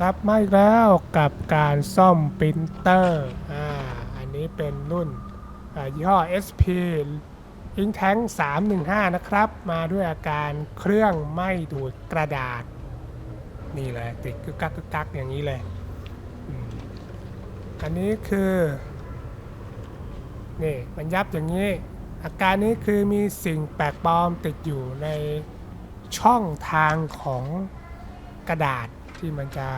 กลับมาอีกแล้วกับการซ่อมปรินเตอร์อ่าอันนี้เป็นรุ่นยี่ห้อ SP Ink Tank 315 นะครับ มาด้วยอาการเครื่องไม่ดูดกระดาษ นี่เลยติดกึกกักกึกกักอย่างนี้เลย อันนี้คือ นี่มันยับอย่างนี้ อาการนี้คือมีสิ่งแปลกปลอมติดอยู่ในช่องทางของกระดาษ ที่มันจะ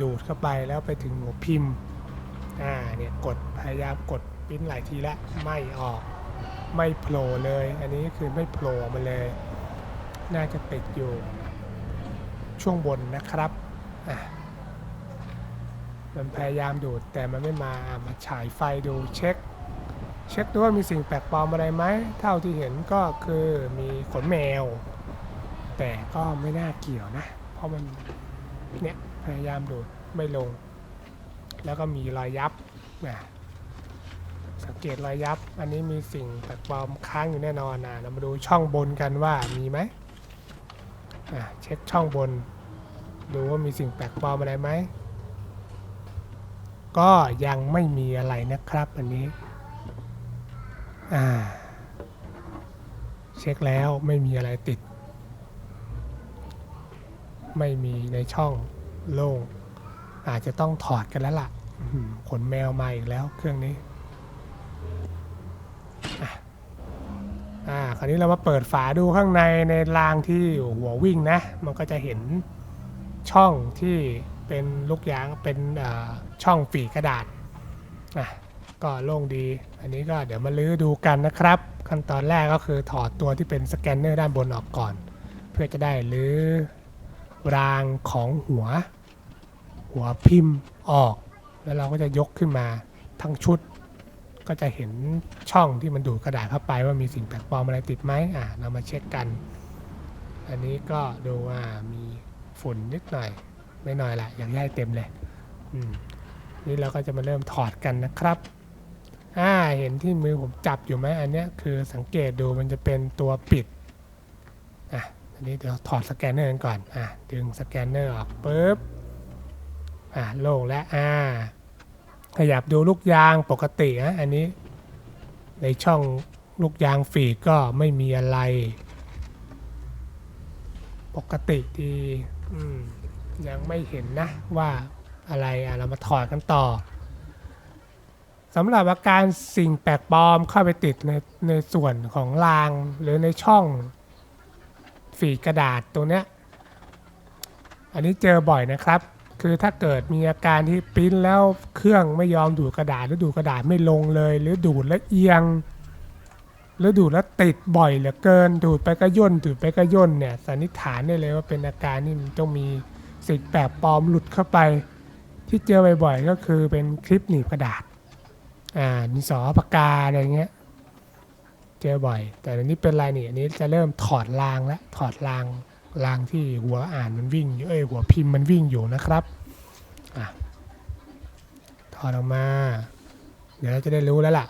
ดูดเข้าไปแล้วไปถึงหัวพิมพ์ อ่า เนี่ย กดพยายามกดปิ้นหลายทีแล้วไม่ออก ไม่โผล่เลย อันนี้ก็คือไม่โผล่มาเลย น่าจะติดอยู่ ช่วงบนนะครับ อะมันพยายามดูดแต่มันไม่มา มาฉายไฟดูเช็ค เช็คดูว่ามีสิ่งแปลกปลอมอะไรไหม เท่าที่เห็นก็คือมีขนแมว แต่ก็ไม่น่าเกี่ยวนะ เพราะมัน เนี่ยพยายามดูดไม่ลง แล้วก็มีรอยยับนะสังเกตรอยยับ อันนี้มีสิ่งแปลกปลอมค้างอยู่แน่นอนนะเรามาดูช่องบนกันว่ามีไหมเช็คช่องบน ดูว่ามีสิ่งแปลกปลอมอะไรไหม ก็ยังไม่มีอะไรนะครับอันนี้เช็คแล้วไม่มีอะไรติด ไม่มีในช่องโล่งอาจจะต้องถอดกันแล้วล่ะขนแมวมาอีกแล้วเครื่องนี้อะอ่าคราวนี้เรามาเปิดฝาดูข้างในในรางที่หัววิ่งนะ มันก็จะเห็นช่องที่เป็นลูกยางเป็นช่องฝีกระดาษอะก็โล่งดี อันนี้ก็เดี๋ยวมาลื้อดูกันนะครับ ขั้นตอนแรกก็คือถอดตัวที่เป็นสแกนเนอร์ด้านบนออกก่อน เพื่อจะได้ลื้อ รางของหัว หัวพิมพ์ออก แล้วเราก็จะยกขึ้นมาทั้งชุด ก็จะเห็นช่องที่มันดูดกระดาษเข้าไปว่ามีสิ่งแปลกปลอมอะไรติดไหมอ่าเรามาเช็คกัน อันนี้ก็ดูว่ามีฝุ่นนิดหน่อยไม่น่อยละอย่างใหญ่เต็มเลยอืมนี่เราก็จะมาเริ่มถอดกันนะครับอ่าเห็นที่มือผมจับอยู่ไหมอันเนี้ยคือสังเกตดูมันจะเป็นตัวปิดอะ อันนี้เดี๋ยวถอดสแกนเนอร์กันก่อน อะ ดึงสแกนเนอร์ออกปุ๊บ อะโล่งและอ่า ขยับดูลูกยางปกตินะอันนี้ ในช่องลูกยางฝีกก็ไม่มีอะไร ปกติดีอืมยังไม่เห็นนะว่าอะไรอะเรามาถอดกันต่อสำหรับอาการสิ่งแปลกปลอมเข้าไปติดในในส่วนของรางหรือในช่อง ฝีกระดาษตรงเนี้ยอันนี้เจอบ่อยนะครับ คือถ้าเกิดมีอาการที่ปริ้นแล้วเครื่องไม่ยอมดูดกระดาษหรือดูดกระดาษไม่ลงเลย หรือดูดแล้วเอียง หรือดูดแล้วติดบ่อยเหลือเกิน ดูดไปก็ย่นดูดไปก็ย่นเนี่ยสันนิษฐานได้เลยว่าเป็นอาการที่มันต้องมีสิ่งแปลกปลอมหลุดเข้าไป ที่เจอบ่อยๆก็คือเป็นคลิปหนีบกระดาษอ่าดินสอปากกาอะไรเงี้ย เจอบ่อย แต่อันนี้เป็นไรนี่อันนี้จะเริ่มถอดรางแล้วถอดรางรางที่หัวอ่านมันวิ่งอยู่เอ้ยหัวพิมพ์มันวิ่งอยู่นะครับอะถอดออกมา เดี๋ยวเราจะได้รู้แล้วล่ะ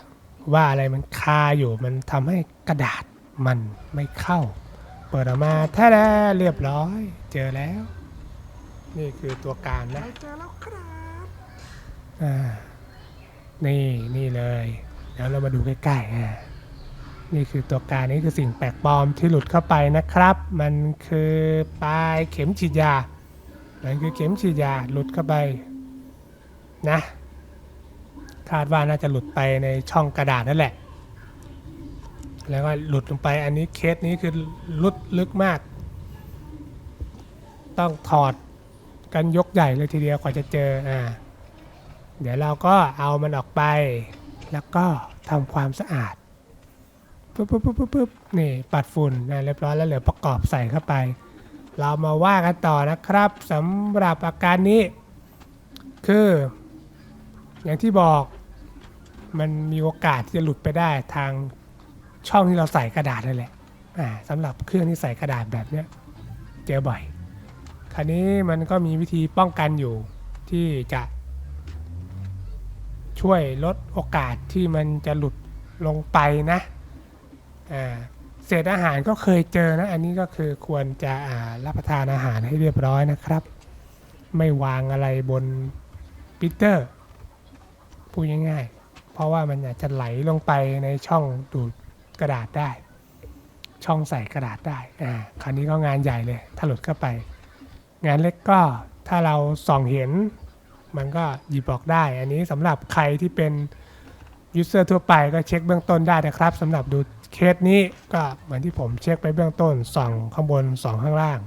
ว่าอะไรมันคาอยู่มันทำให้กระดาษมันไม่เข้า เปิดออกมาแท้แล้วเรียบร้อย เจอแล้ว นี่คือตัวการนะเจอแล้วครับอ่านี่นี่เลย เดี๋ยวเรามาดูใกล้ๆอ่า นี่คือตัวการนี่คือสิ่งแปลกปลอมที่หลุดเข้าไปนะครับ มันคือปลายเข็มฉีดยามันคือเข็มฉีดยาหลุดเข้าไปนะคาดว่าน่าจะหลุดไปในช่องกระดาษนั่นแหละ แล้วก็หลุดลงไปอันนี้เคสนี้คือลุดลึกมาก ต้องถอดกันยกใหญ่เลยทีเดียวกว่าจะเจออ่าเดี๋ยวเราก็เอามันออกไป แล้วก็ทำความสะอาด ปุ๊บปุ๊บปุ๊บปุ๊บปุ๊บนี่ปัดฝุ่นนะเรียบร้อยแล้วเหลือประกอบใส่เข้าไป เรามาว่ากันต่อนะครับสำหรับอาการนี้ คือ อย่างที่บอกมันมีโอกาสที่จะหลุดไปได้ทางช่องที่เราใส่กระดาษนั่นแหละอ่าสำหรับเครื่องที่ใส่กระดาษแบบเนี้ยเจอบ่อย คราวนี้มันก็มีวิธีป้องกันอยู่ที่จะช่วยลดโอกาสที่มันจะหลุดลงไปนะ เศษอาหารก็เคยเจอนะ อันนี้ก็คือควรจะรับประทานอาหารให้เรียบร้อยนะครับ ไม่วางอะไรบนปิเตอร์พูดง่ายๆ เพราะว่ามันอาจจะไหลลงไปในช่องดูดกระดาษได้ ช่องใส่กระดาษได้อ่าคราวนี้ก็งานใหญ่เลยถ้าหลุดเข้าไป งานเล็กก็ถ้าเราส่องเห็นมันก็หยิบออกได้ อันนี้สำหรับใครที่เป็นยูเซอร์ทั่วไปก็เช็คเบื้องต้นได้นะครับสำหรับดู เคสนี้ก็เหมือนที่ผมเช็คไปเบื้องต้นส่องข้างบนส่องข้างล่าง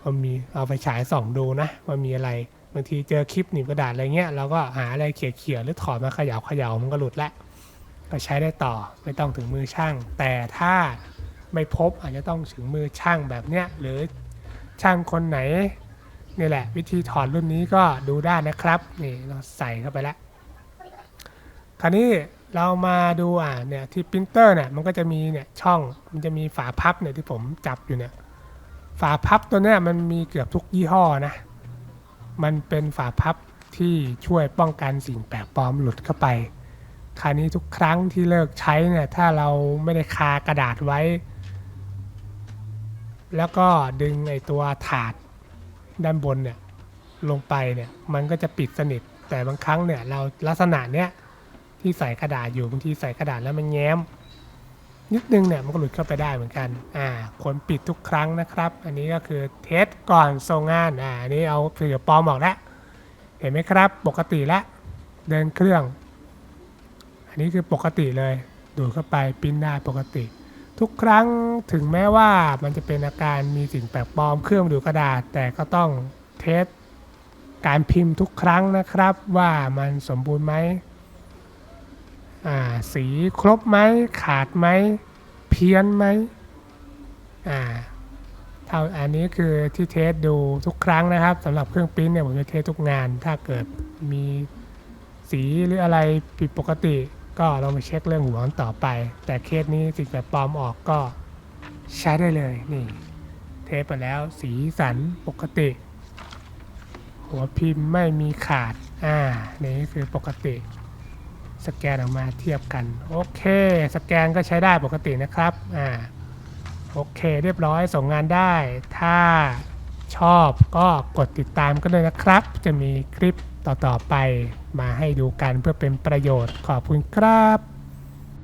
ว่ามีเอาไปฉายส่องดูนะว่ามีอะไรบางทีเจอคลิปหนีบกระดาษอะไรเงี้ยเราก็หาอะไรเขี่ยๆหรือถอดมาเขย่าเขย่ามันก็หลุดละก็ใช้ได้ต่อไม่ต้องถึงมือช่าง แต่ถ้าไม่พบอาจจะต้องถึงมือช่างแบบเนี้ยหรือช่างคนไหนนี่แหละ วิธีถอดรุ่นนี้ก็ดูได้นะครับนี่เราใส่เข้าไปแล้วคราวนี้ เรามาดูอะเนี่ยที่ปรินเตอร์เนี่ยมันก็จะมีเนี่ยช่องมันจะมีฝาพับเนี่ยที่ผมจับอยู่เนี่ยฝาพับตัวเนี้ยมันมีเกือบทุกยี่ห้อนะ มันเป็นฝาพับที่ช่วยป้องกันสิ่งแปลกปลอมหลุดเข้าไป คราวนี้ทุกครั้งที่เลิกใช้เนี่ยถ้าเราไม่ได้คากระดาษไว้ แล้วก็ดึงไอตัวถาดด้านบนเนี่ยลงไปเนี่ยมันก็จะปิดสนิทแต่บางครั้งเนี่ยเราลักษณะเนี้ย ที่ใส่กระดาษอยู่บางทีใส่กระดาษแล้วมันแง้ม นิดนึงเนี่ยมันก็หลุดเข้าไปได้เหมือนกันอ่าควรปิดทุกครั้งนะครับ อันนี้ก็คือเทสก่อนส่งงานอ่าอันนี้เอาเสือปลอมออกแล้วเห็นไหมครับปกติแล้วเดินเครื่อง อันนี้คือปกติเลย ดูดเข้าไปปิ้นได้ปกติ ทุกครั้งถึงแม้ว่ามันจะเป็นอาการมีสิ่งแปลกปลอมเครื่องดูกระดาษ แต่ก็ต้องเทสการพิมพ์ทุกครั้งนะครับว่ามันสมบูรณ์ไหม สีครบไหมขาดไหมเพี้ยนไหมอ่าเท่าอันนี้คือที่เทสดูทุกครั้งนะครับสำหรับเครื่องปิ้นเนี่ยผมจะเทสทุกงาน ถ้าเกิดมีสีหรืออะไรผิดปกติ ก็ลองไปเช็คเรื่องหัวต่อไป แต่เคสนี้สิ่งแปลกปลอมออกก็ใช้ได้เลยนี่เทปไปแล้วสีสันปกติ หัวพิมพ์ไม่มีขาดอ่านี่คือปกติ สแกนออกมาเทียบกัน โอเค สแกนก็ใช้ได้ปกตินะครับอ่าโอเค เรียบร้อยส่งงานได้ ถ้าชอบก็กดติดตามกันเลยนะครับ จะมีคลิปต่อ ๆ ไปมาให้ดูกันเพื่อเป็นประโยชน์ขอบคุณครับ